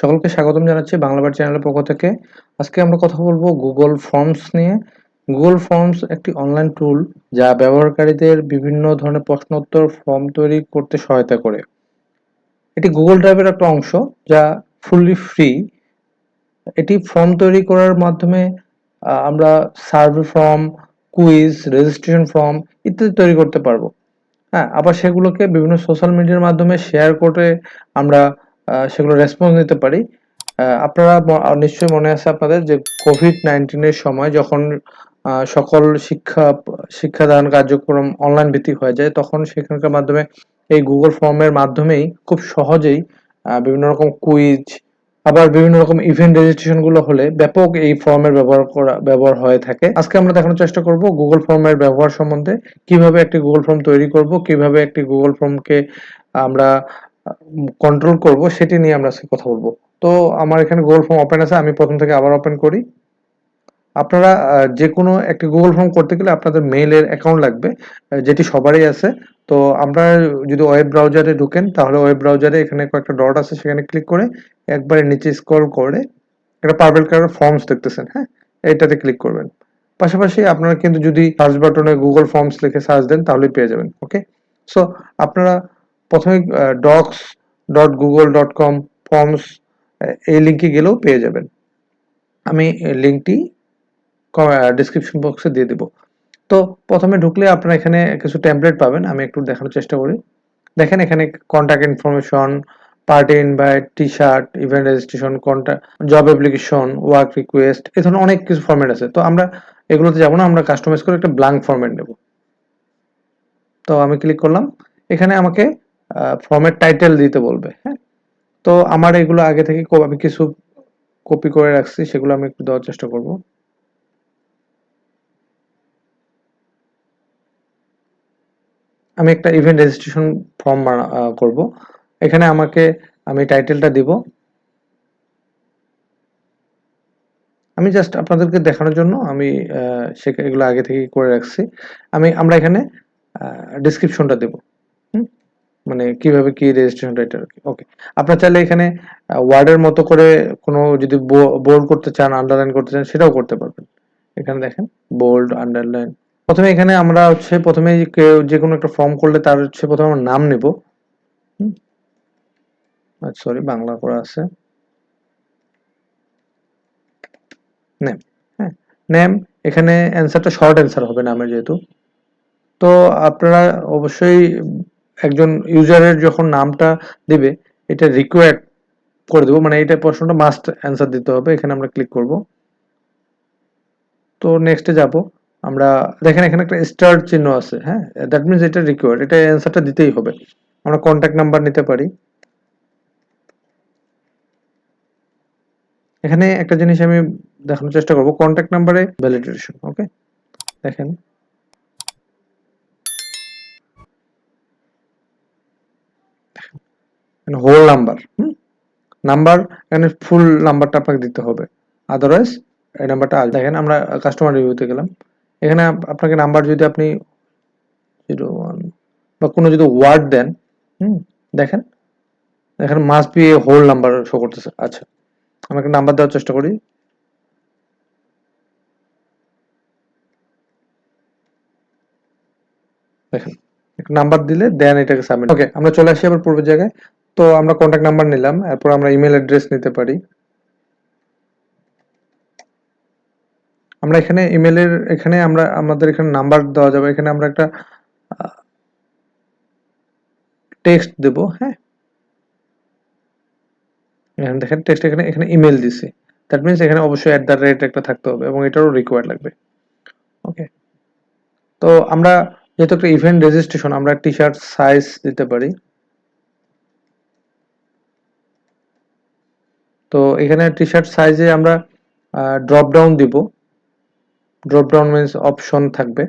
সকলকে স্বাগতম জানাচ্ছি বাংলাবার চ্যানেলের পক্ষ থেকে। আজকে আমরা কথা বলব গুগল ফর্মস নিয়ে। গুগল ফর্মস একটি অনলাইন টুল যা ব্যবহারকারীদের বিভিন্ন ধরনের প্রশ্নোত্তর ফর্ম তৈরি করতে সহায়তা করে। এটি গুগল ড্রাইভের একটা অংশ যা ফুললি ফ্রি এটি ফর্ম তৈরি করার মাধ্যমে আমরা survey form quiz registration form ইত্যাদি তৈরি করতে পারব। হ্যাঁ আবার সেগুলোকে বিভিন্ন সোশ্যাল মিডিয়ার মাধ্যমে শেয়ার করে আমরা সেগুলো রেসপন্স নিতে পারি। আপনারা নিশ্চয়ই মনে আছে আপনাদের যে কোভিড নাইন্টিনের সময় যখন সকল শিক্ষা, শিক্ষাদান কার্যক্রম অনলাইন ভিত্তিক হয়ে যায়, তখন সেখানকার মাধ্যমে এই গুগল ফর্মের মাধ্যমেই খুব সহজেই বিভিন্ন রকম কুইজ আবার বিভিন্ন রকম ইভেন্ট রেজিস্ট্রেশনগুলো হলে ব্যাপক এই ফর্মের ব্যবহার করা, ব্যবহার হয়ে থাকে। আজকে আমরা দেখানোর চেষ্টা করব গুগল ফর্মের ব্যবহার সম্বন্ধে, কীভাবে একটি গুগল ফর্ম তৈরি করব, কীভাবে একটি গুগল ফর্মকে আমরা কন্ট্রোল করব, সেটি নিয়ে আমরা আজকে কথা বলব। তো আমার এখানে গুগল ফর্ম ওপেন আছে, আমি প্রথম থেকে আবার ওপেন করি। আপনারা যে কোনো একটি গুগল ফর্ম করতে গেলে আপনাদের মেইলের অ্যাকাউন্ট লাগবে যেটি সবারই আছে। তো আমরা যদি ওয়েব ব্রাউজারে ঢুকেন, তাহলে ওয়েব ব্রাউজারে এখানে কয়েকটা ডট আছে, সেখানে ক্লিক করে একবারে নিচে স্ক্রল করে একটা পার্পল কালার ফর্মস দেখতেছেন হ্যাঁ? এটাতে ক্লিক করবেন। পাশাপাশি আপনারা কিন্তু যদি সার্চ বাটনে গুগল ফর্মস লিখে সার্চ দেন, তাহলেই পেয়ে যাবেন ওকে সো আপনারা প্রথমে docs dot Google dot com forms এই লিঙ্কে গেলেও পেয়ে যাবেন। আমি লিঙ্কটি ডিসক্রিপশন বক্সে দিয়ে দেবো। তো প্রথমে ঢুকলে আপনারা এখানে কিছু টেমপ্লেট পাবেন, আমি একটু দেখানোর চেষ্টা করি। দেখেন এখানে contact information party invite T shirt event registration contact job application work request এ ধরনের অনেক কিছু ফরম্যাট আছে। তো আমরা এগুলোতে যাব না, আমরা কাস্টমাইজ করে একটা ব্ল্যাঙ্ক ফরম্যাট নেব। তো আমি ক্লিক করলাম। এখানে আমাকে ফর্মের টাইটেল দিতে বলবে হ্যাঁ? তো আমার এগুলো আগে থেকে আমি কিছু কপি করে রাখছি, সেগুলো আমি একটু দেওয়ার চেষ্টা করব। আমি একটা ইভেন্ট রেজিস্ট্রেশন ফর্ম করব। এখানে আমাকে আমি টাইটেলটা দিব। আমি জাস্ট আপনাদেরকে দেখানোর জন্য আমি এগুলো আগে থেকে করে রাখছি। আমি আমরা এখানে ডিসক্রিপশনটা দেব? মানে কীভাবে কি রেজিস্ট্রেশনটা এটা ওকে আপনার চাইলে এখানে ওয়ার্ডের মতো করে কোনো যদি বোল্ড করতে চান আন্ডারলাইন করতে চান, সেটাও করতে পারবেন। এখানে দেখেন বোল্ড আন্ডারলাইন প্রথমে এখানে আমরা হচ্ছে প্রথমে কেউ যে কোনো একটা ফর্ম করলে তার হচ্ছে প্রথমে আমরা নাম নেব। সরি বাংলা করা আছে। নেম হ্যাঁ। নেম এখানে অ্যান্সারটা শর্ট অ্যান্সার হবে নামের যেহেতু। তো আপনারা অবশ্যই একজন ইউজারের যখন নামটা দিবে, এটা রিকোয়ার্ড করে দেবো। মানে এটা প্রশ্নটা মাস্ট অ্যান্সার দিতে হবে। এখানে আমরা ক্লিক করব। তো নেক্সটে যাব। আমরা দেখেন এখানে একটা স্টার চিহ্ন আছে হ্যাঁ? দ্যাট মিনস এটা রিকোয়ার্ড এটা অ্যান্সারটা দিতেই হবে। আমরা কন্ট্যাক্ট নাম্বার নিতে পারি। এখানে একটা জিনিস আমি দেখানোর চেষ্টা করব। কন্ট্যাক্ট নাম্বারে ভ্যালিডেশন ওকে দেখেন। হোল নাম্বার নাম্বার এখানে ফুল নাম্বারটা আপনাকে দিতে হবে। আদারওয়াইজ এই নাম্বারটা দেখেন, আমরা কাস্টমার রিভিউতে গেলাম। এখানে আপনাকে নাম্বার যদি আপনি জিরো ওয়ান বা কোনো যদি ওয়ার্ড দেন, হুম? দেখেন এখানে must be whole number show করতেছে। আচ্ছা আমি একটা নাম্বার দেওয়ার চেষ্টা করি। দেখেন নাম্বার দিলে দেন এটাকে সাবমিট ওকে আমরা চলে আসি আবার পূর্বের জায়গায়। তো আমরা কন্ট্যাক্ট নাম্বার নিলাম, এরপর আমরা ইমেল অ্যাড্রেস নিতে পারি। আমরা এখানে ইমেলের এখানে আমরা, আমাদের এখানে নাম্বার দেওয়া যাবে। এখানে আমরা একটা টেক্সট দেব হ্যাঁ? এখানে দেখেন টেক্সট এখানে এখানে ইমেল দিছি। দ্যাট মিনস এখানে অবশ্যই অ্যাট দ্য রেট একটা থাকতে হবে এবং এটারও রিকোয়ার্ড লাগবে। ওকে তো আমরা, যেহেতু একটা ইভেন্ট রেজিস্ট্রেশন আমরা টি শার্ট সাইজ দিতে পারি। তো এখানে টি শার্ট সাইজে আমরা ড্রপ ডাউন দিব। ড্রপ ডাউন মিনস অপশন থাকবে।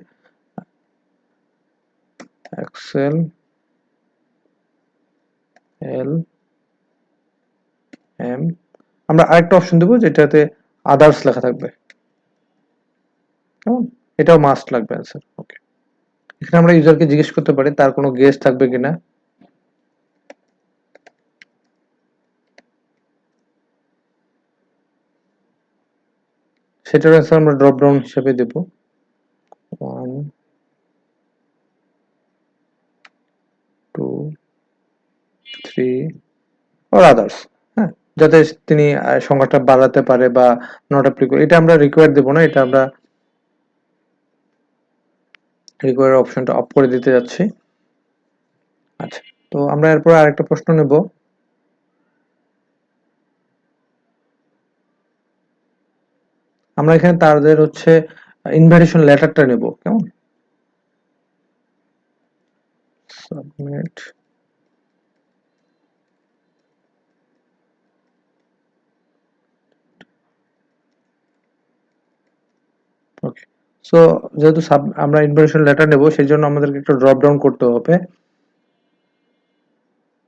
এক্সেল এল এম আমরা আরেকটা অপশন দেবো যেটাতে আদার্স লেখা থাকবে। কেমন এটাও মাস্ট লাগবে অ্যান্সার ওকে এখানে আমরা ইউজারকে জিজ্ঞেস করতে পারি, তার কোনো গেস্ট থাকবে কিনা। সেটার অ্যান্সার আমরা ড্রপ ডাউন হিসেবে দেব। One two three or others হ্যাঁ? যাতে তিনি সংখ্যাটা বাড়াতে পারে বা নট অ্যাপ্লিকেবল এটা আমরা রিকোয়ার দেবো না, এটা আমরা রিকোয়ার অপশনটা অফ করে দিতে যাচ্ছি। আচ্ছা তো আমরা এরপর আরেকটা প্রশ্ন নেব। আমরা এখানে তাদের হচ্ছে ইনভাইটেশন লেটারটা নেব, কেমন? সাবমিট ওকে সো যেহেতু সাব আমরা ইনভাইটেশন লেটার নেব, সেই জন্য আমাদেরকে একটু ড্রপ ডাউন করতে হবে।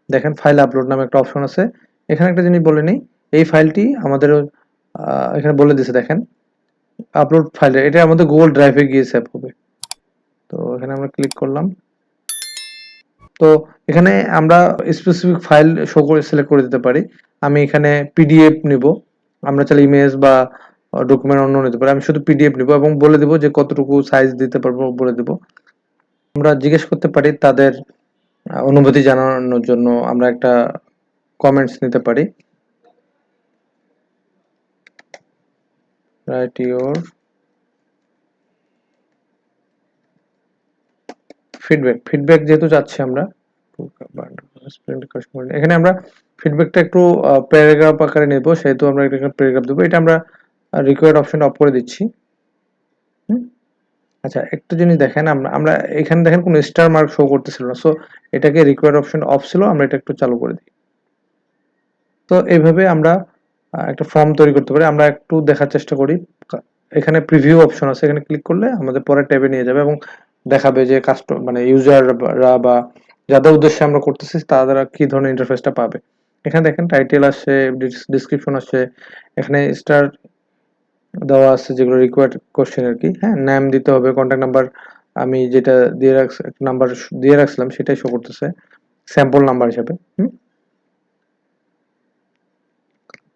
দেখেন ফাইল আপলোড নামে একটা অপশন আছে। এখানে একটা জিনিস বলে নিই, এই ফাইলটি আমাদের এখানে বলে দিছে দেখেন। আপলোড ফাইল এটা আমাদের গুগল ড্রাইভে গিয়ে সেভ হবে। তো এখানে আমরা ক্লিক করলাম। তো এখানে আমরা স্পেসিফিক ফাইল শো করে সিলেক্ট করে দিতে পারি। আমি এখানে পিডিএফ নিব। আমরা চাইলে ইমেজ বা ডকুমেন্ট অন্য নিতে পারি। আমি শুধু পিডিএফ নিব এবং বলে দেব যে কতটুকু সাইজ দিতে পারব বলে দেব। আমরা জিজ্ঞেস করতে পারি তাদের অনুভূতি জানানোর জন্য আমরা একটা কমেন্টস নিতে পারি। রাইট ইওর ফিডব্যাক ফিডব্যাক যেহেতু চাচ্ছি আমরা, এখানে আমরা ফিডব্যাকটা একটু প্যারাগ্রাফ আকারে নেব, সেহেতু আমরা এখানে প্যারাগ্রাফ দেবো। এটা আমরা রিকোয়ার্ড অপশন অফ করে দিচ্ছি? আচ্ছা একটা জিনিস দেখেন, আমরা আমরা এখানে দেখেন কোনো স্টার মার্ক শো করতেছিল না। সো এটাকে রিকোয়ার্ড অপশন অফ ছিল, আমরা এটা একটু চালু করে দিই। তো, এইভাবে আমরা একটা ফর্ম তৈরি করতে পারি। আমরা একটু দেখার চেষ্টা করি। এখানে প্রিভিউ অপশন আছে, এখানে ক্লিক করলে আমাদের পরের ট্যাবে নিয়ে যাবে এবং দেখাবে যে কাস্টম মানে ইউজাররা বা যাদের উদ্দেশ্যে আমরা করতেছি, তারা কি ধরনের ইন্টারফেসটা পাবে। এখানে দেখেন টাইটেল আসছে ডিসক্রিপশন আসছে এখানে স্টার দেওয়া আছে যেগুলো রিকোয়ার্ড কোশ্চেন আর কি। হ্যাঁ নাম দিতে হবে কন্ট্যাক্ট নাম্বার আমি যেটা দিয়ে রাখ নাম্বার দিয়ে রাখছিলাম সেটাই শো করতেছে। স্যাম্পল নাম্বার হিসেবে, হুম?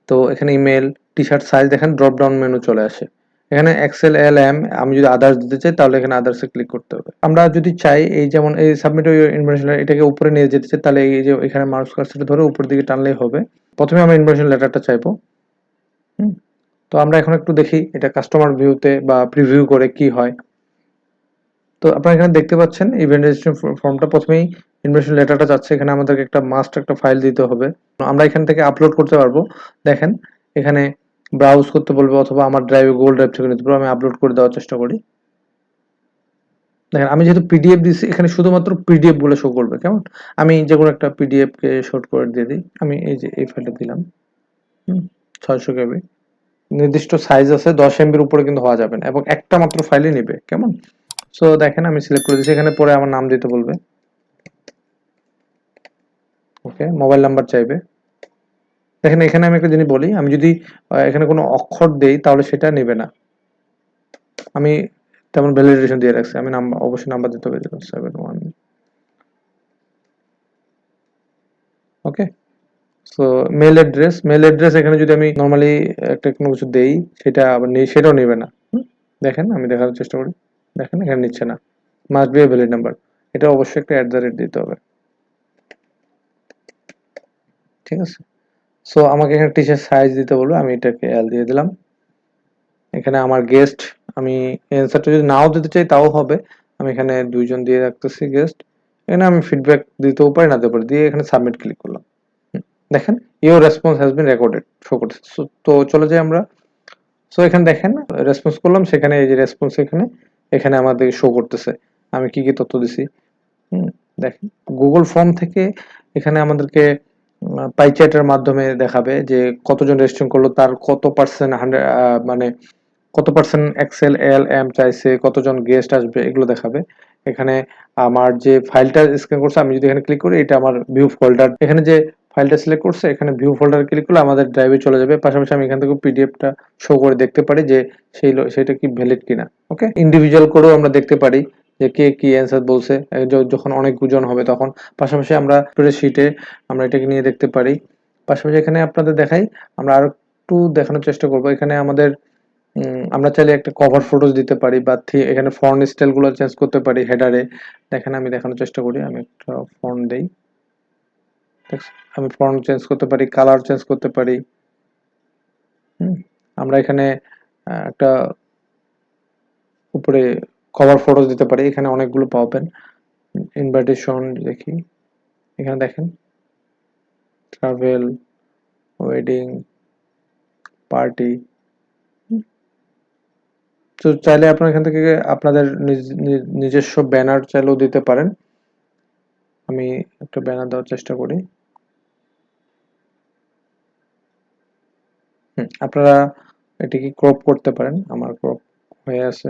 তো এখানে ইমেল টি শার্ট সাইজ দেখেন ড্রপ ডাউন মেনু চলে আসে। এখানে এক্সেল এল এম আমি যদি আদার্স দিতে চাই, তাহলে এখানে আদার্সে ক্লিক করতে হবে। আমরা যদি চাই, এই যেমন এই সাবমিট ইনফরমেশন এটাকে উপরে নিয়ে যেতে চাই, তাহলে এই যে এখানে মাউস কার্সরটা ধরে উপর দিকে টানলেই হবে। প্রথমে আমরা ইনফরমেশন লেটারটা চাইব। তো আমরা এখন একটু দেখি, এটা কাস্টমার ভিউতে বা প্রিভিউ করে কি হয়। তো আপনারা এখানে দেখতে পাচ্ছেন ইভেন্ট রেজিস্ট্রেশন ফর্মটা প্রথমেই ইনফরমেশন লেটারটা যাচ্ছে, এখানে আমাদেরকে একটা মাস্ট একটা ফাইল দিতে হবে। আমরা এখান থেকে আপলোড করতে পারব। দেখেন, এখানে ব্রাউজ করতে বলবে অথবা আমার ড্রাইভে গুগল ড্রাইভ থেকে নিতে আমি আপলোড করে দেওয়ার চেষ্টা করি। দেখেন, আমি যেহেতু পিডিএফ দিচ্ছি এখানে শুধুমাত্র পিডিএফ বলে শো করবে, কেমন? আমি যে কোনো একটা পিডিএফ কে শর্ট করে দিয়ে দিই। আমি এই যে এই ফাইলটা দিলাম। ছয়শো কেবি। নির্দিষ্ট সাইজ আছে, দশ এমবির উপরে কিন্তু হওয়া যাবে না, এবং একটা মাত্র ফাইলই নেবে, কেমন? সো দেখেন, আমি সিলেক্ট করে দিচ্ছি এখানে পরে আমার নাম দিতে বলবে। ওকে মোবাইল নাম্বার চাইবে। দেখেন, এখানে আমি একটা জিনিস বলি, আমি যদি এখানে কোনো অক্ষর দেই, তাহলে সেটা নেবে না। আমি তেমন ভ্যালিডেশন দিয়ে রাখছি, আমি নাম্বার অবশ্যই নাম্বার দিতে হবে seven one okay so mail address mail address এখানে যদি আমি নর্মালি একটা কোনো কিছু দেই, সেটা আবার সেটাও নেবে না? দেখেন, আমি দেখার চেষ্টা করি। দেখেন, এখানে নিচ্ছে না। Must be a valid number এটা অবশ্যই একটা অ্যাট দ্য রেট দিতে হবে। ঠিক আছে? সো আমাকে এখানে টিচার সাইজ দিতে বলবে আমি এটাকে এল দিয়ে দিলাম। এখানে আমার গেস্ট আমি অ্যান্সারটা যদি নাও দিতে চাই তাও হবে। আমি এখানে দুইজন দিয়ে রাখতেছি গেস্ট এখানে আমি ফিডব্যাক দিতেও পারি না দিতে পারি দিয়ে এখানে সাবমিট ক্লিক করলাম। দেখেন your response has been recorded show করতেছে So, তো চলে যাই আমরা। সো এখানে দেখেন রেসপন্স করলাম সেখানে এই যে রেসপন্স এখানে এখানে আমাদের শো করতেছে। আমি কি কি তথ্য দিছি? দেখেন গুগল ফর্ম থেকে এখানে আমাদেরকে পাই চ্যাটের মাধ্যমে দেখাবে যে কতজন রেজিস্ট্রেশন করল, তার কত পার্সেন্ট হান্ড্রেড মানে কত পার্সেন্ট এক্সেল এল এম চাইছে, কতজন গেস্ট আসবে, এগুলো দেখাবে। এখানে আমার যে ফাইলটা স্ক্যান করছে, আমি যদি এখানে ক্লিক করি, এটা আমার ভিউ ফোল্ডার এখানে যে ফাইলটা সিলেক্ট করছে, এখানে ভিউ ফোল্ডার ক্লিক করলে আমাদের ড্রাইভে চলে যাবে। পাশাপাশি আমি এখান থেকে পিডিএফটা শো করে দেখতে পারি যে সেই সেটা কি ভ্যালিড কিনা ওকে ইন্ডিভিজুয়াল করেও আমরা দেখতে পারি যে কে কি অ্যান্সার বলছে যখন অনেক গুজন হবে তখন। পাশাপাশি আমরা শিটে আমরা এটাকে নিয়ে দেখতে পারি। পাশাপাশি এখানে আপনাদের দেখাই, আমরা আর একটু দেখানোর চেষ্টা করব। এখানে আমাদের আমরা চাইলে একটা কভার ফটোজ দিতে পারি বা এখানে ফন্ট স্টাইলগুলো চেঞ্জ করতে পারি হেডারে দেখেন, আমি দেখানোর চেষ্টা করি, আমি একটা ফন্ট দেই। আমি ফন্ট চেঞ্জ করতে পারি কালার চেঞ্জ করতে পারি। আমরা এখানে একটা উপরে কভার ফটোজ দিতে পারি, এখানে অনেকগুলো পাবেন ইনভাইটেশন দেখি। এখানে দেখেন। ট্রাভেল ওয়েডিং পার্টি তো চাইলে আপনারা এখান থেকে আপনাদের নিজ- নিজ- নিজস্ব ব্যানার চাইলেও দিতে পারেন। আমি একটা ব্যানার দেওয়ার চেষ্টা করি। আপনারা এটিকে ক্রপ করতে পারেন। আমার ক্রপ হয়ে আছে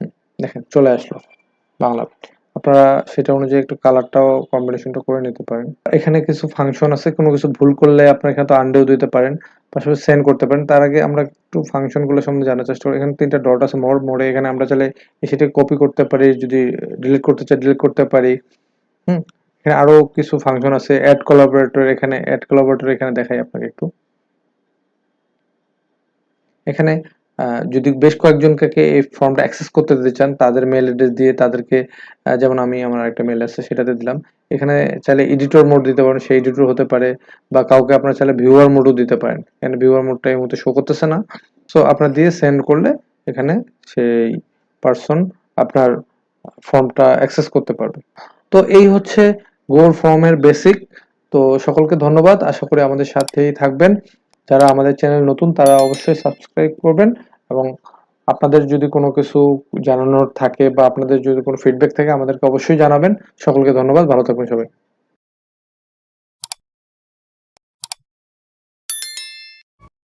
হুম, দেখেন, চলে আসলো, বাংলা আপনারা সেটা অনুযায়ী একটু কালারটাও কম্বিনেশনটা করে নিতে পারেন। এখানে কিছু ফাংশন আছে, কোনো কিছু ভুল করলে আপনারা এখানে তো আন্ডেও দিতে পারেন, পাশাপাশি সেন্ড করতে পারেন। তার আগে আমরা একটু ফাংশনগুলো সম্বন্ধে জানার চেষ্টা করি। এখানে তিনটা ডট আছে, মোড়, মোড়ে এখানে আমরা চাইলে সেটা কপি করতে পারি, যদি ডিলিট করতে চাই ডিলিট করতে পারি। হুম, এখানে আরও কিছু ফাংশন আছে অ্যাড কোলাবোরেটর এখানে অ্যাড কোলাবোরেটর এখানে দেখাই আপনাকে একটু। এখানে যদি বেশ কয়েকজনকে এই ফর্মটা অ্যাক্সেস করতে দিতে চান, তাদের মেল অ্যাড্রেস দিয়ে তাদেরকে যেমন আমি আমার একটা মেল আছে সেটাতে দিলাম। এখানে চাইলে এডিটর মোড দিতে পারেন, সেই এডিটর হতে পারে বা কাউকে আপনার চাইলে ভিউয়ার মোডও দিতে পারেন। এখানে ভিউয়ার মোডটা এই মুহূর্তে শো করতেছে না। সো আপনার দিয়ে সেন্ড করলে এখানে সেই পারসন আপনার ফর্মটা অ্যাক্সেস করতে পারবে। তো এই হচ্ছে গুগল ফর্মের বেসিক তো সকলকে ধন্যবাদ। আশা করি আমাদের সাথেই থাকবেন। যারা আমাদের চ্যানেল নতুন, তারা অবশ্যই সাবস্ক্রাইব করবেন। এবং আপনাদের যদি কোনো কিছু জানানোর থাকে বা আপনাদের যদি কোনো ফিডব্যাক থাকে, আমাদেরকে অবশ্যই জানাবেন। সকলকে ধন্যবাদ, ভালো থাকবেন সবাই।